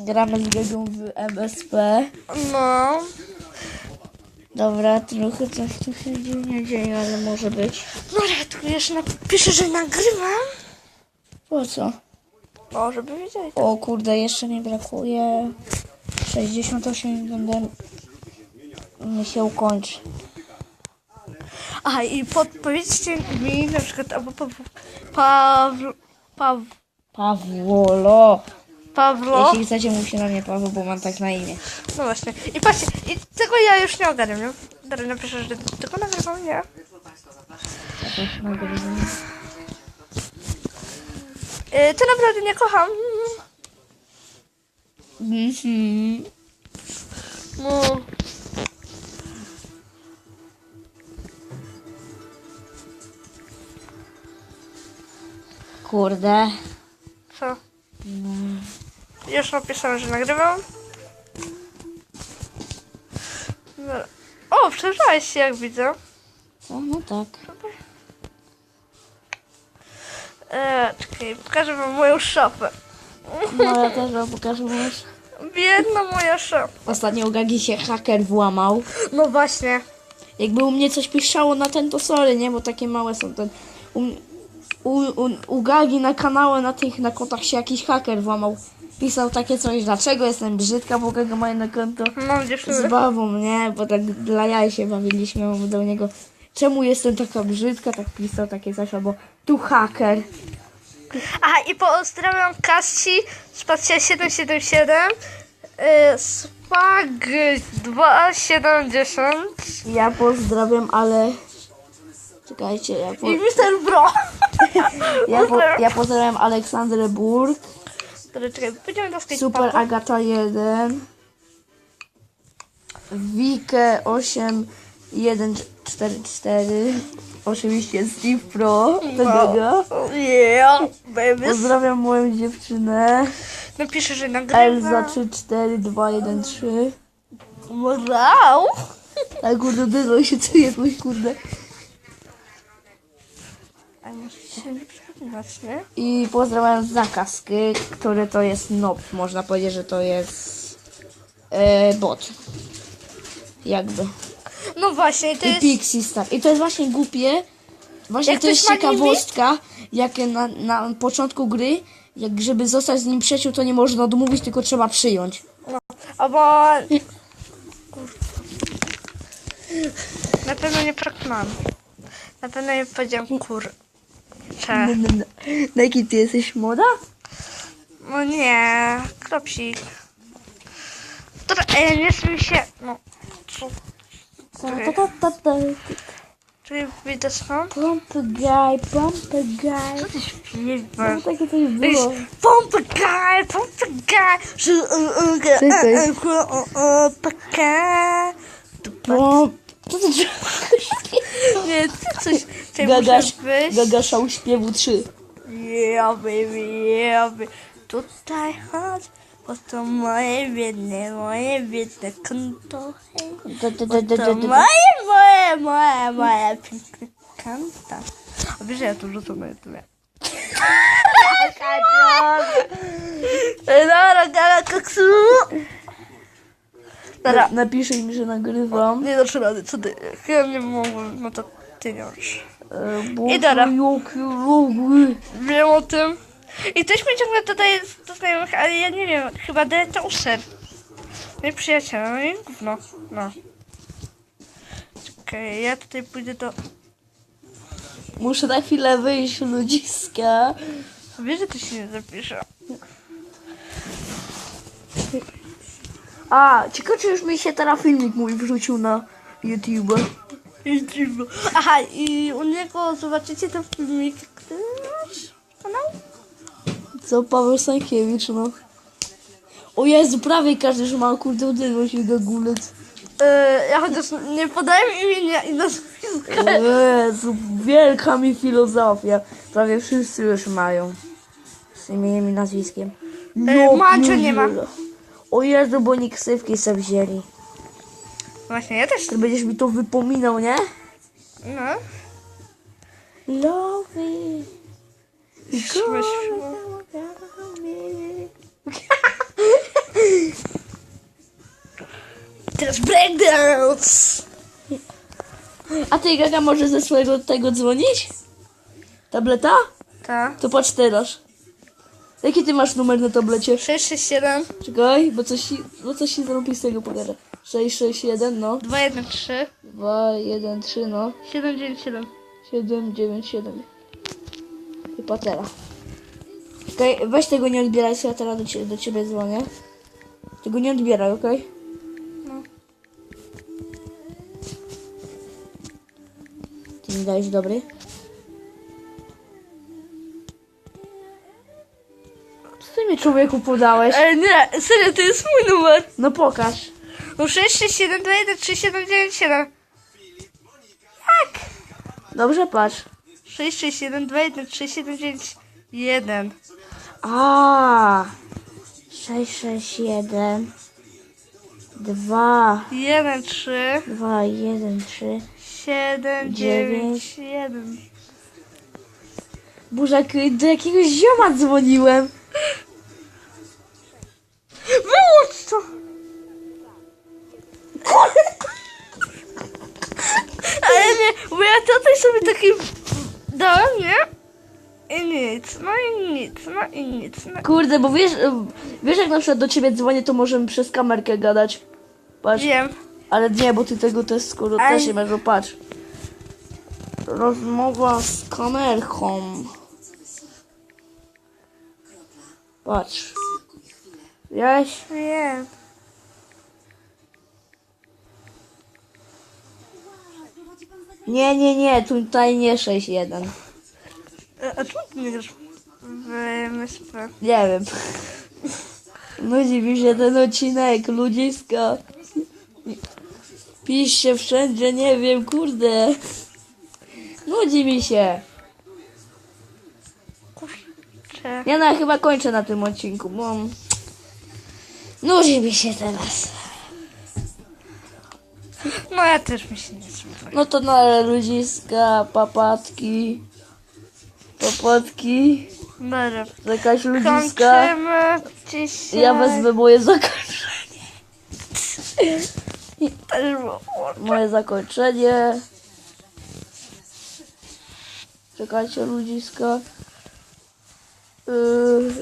Gramy z Gegą w MSP. No. Dobra, trochę coś tu się nie dzieje, ale może być. No ale tu jeszcze napiszę, że nagrywam. Po co? O, żeby wiedzieli. O kurde, jeszcze nie brakuje. 68 będę mi się ukończy. Aha, i podpowiedzcie mi na przykład, albo pa, Paweł, Paw, Pawłolo. Pawło. Jeśli chcecie, musi na mnie Paweł, bo mam tak na imię. No właśnie. I patrzcie, i tego ja już nie ogarniam, nie? Dobra, napiszę, że tylko nagrywam, nie? Jakoś nagrywam. Yy, ty naprawdę nie kocham. Mhm. No. Kurde. Już napisałem, że nagrywam. Dobra. O, przebrałeś się, jak widzę. Co? No tak. Eee, czekaj, pokażę wam moją szafę. No ja też wam pokażę już. Biedna moja szafa. Ostatnio u Gagi się haker włamał. No właśnie. Jakby u mnie coś piszczało na ten, to sorry, nie? Bo takie małe są ten... U, u, u, u Gagi na kanale, na tych, na kotach się jakiś haker włamał. Pisał takie coś, dlaczego jestem brzydka, bo Gaga ma jedno konto. Mam Z dziewczynę. babą, nie? Bo tak dla jaj się bawiliśmy, do niego, czemu jestem taka brzydka, tak pisał takie coś, albo tu haker. Aha, i pozdrawiam Kasi, spacja 777, yy, Spag 270 Ja pozdrawiam, ale... Czekajcie, ja, po... i Mr. Bro. ja, po... ja pozdrawiam Aleksandrę Burg, Dobra, czekaj, pójdziemy do skateparku. Super Agata 1, Wikę 8144, oczywiście Steve Pro, druga. Yeah, baby. Pozdrawiam moją dziewczynę, Napiszę, że Elza nagrywam. 34213. Wow. Ale kurde, dyzą się czuje jakoś, kurde. A muszę się nie przekonywać, nie? I pozdrawiam zakazki, który to jest nob. Można powiedzieć, że to jest e, bot. Jakby. No właśnie, to I jest... Pixie Star. I to jest właśnie głupie. Właśnie Jak to jest ktoś ma ciekawostka, jak na, na początku gry, jak żeby zostać z nim przyjaciół, to nie można odmówić, tylko trzeba przyjąć. Albo... Kurwa. Na pewno nie przekonałam. Na pewno nie powiedziałam kur... Na jaki ty jesteś moda? No nie, kropsik. Dobra, e, nie śmiej się. No, co? Ta, ta, ta, ta, ta. Czyli widzę są? Pump guy, pump guy. Co ty No śpiewasz? takie coś było. Pompagaj, że Czekaj. pompagaj. Pump. Co ty Nie, ty coś... Czekaj, Gagasz, muszę wyjść. Gagasza śpiewu 3. Yeah, baby, yeah, baby. Tutaj chodź, bo to moje biedne, moje biedne konto. Hej. To moje, moje, moje, moje piękne konto. A wiesz, że ja to rzucę na YouTube. Dobra, gala koksu. Dobra, Napiszę im, że nagrywam. nie dasz rady, co ty? Chyba nie mogłem, no to ty nie możesz. E, bo I dobra. jakie rogi. Wiem o tym. I ktoś mi ciągle dodaje do znajomych, ale ja nie wiem, chyba deleta ser. No i przyjaciele, no i gówno. No. Czekaj, ja tutaj pójdę do... Muszę na chwilę wyjść ludziska. Wiesz, że to się nie zapisze. A, ciekawe czy już mi się teraz filmik mój wrzucił na YouTube. YouTube. Aha, i u niego zobaczycie ten filmik, który masz kanał? Co Paweł Stankiewicz, no. O Jezu, prawie każdy już ma kurde uderzył się gagulec. Yy, ja chociaż nie podaję imienia i nazwiska. O Jezu, wielka mi filozofia. Prawie wszyscy już mają. Z imieniem i nazwiskiem. Ej, Macio nie ma. O Jezu, bo oni ksywki sobie wzięli. Właśnie, ja też. Ty będziesz mi to wypominał, nie? No. Love me. Szło. Teraz breakdance! A ty, Gaga, może ze swojego tego dzwonić? Tableta? Tak. To patrz teraz. Jaki ty masz numer na tablecie? 667. Czekaj, bo coś, bo coś się zrobi z tego pogada. 661, no. 213 2, 1, 3, no. 797. 7, 9, 7. I patera. Okej, weź tego nie odbieraj, ja teraz do ciebie, do ciebie dzwonię. Tego nie odbieraj, okej? No. Ty mi dajesz dobry? Co ty mi człowieku podałeś? Ale nie, serio, to jest mój numer. No pokaż. No 667 213 797. Dobrze, patrz. 667 213 791. A 6, 6, 1 2 1 3 2, 1, 3 7 9 1. Burzak, do jakiegoś zioma dzwoniłem. Wyłącz to! Nic, no i nic, no Kurde, bo wiesz, wiesz jak na przykład do ciebie dzwonię, to możemy przez kamerkę gadać. Patrz, Wiem. ale nie, bo ty tego też skoro Ale- też nie masz, bo patrz. Rozmowa z kamerką. Patrz. Wiesz? Wiem. Nie, nie, nie, tutaj nie 6-1. A, a czemu ty nie grasz MSP? Nie wiem. Nudzi mi się ten odcinek, ludziska. Piszcie wszędzie, nie wiem, kurde. Nudzi mi się. Kurczę. Ja na, chyba kończę na tym odcinku, bo... Nudzi mi się teraz. No ja też mi się nie słucham. No to na ludziska, papatki. Papatki. Dobra. Jakaś ludziska. Kończymy dzisiaj. Ja wezmę moje zakończenie. Moje zakończenie. Czekajcie, ludziska. Yy,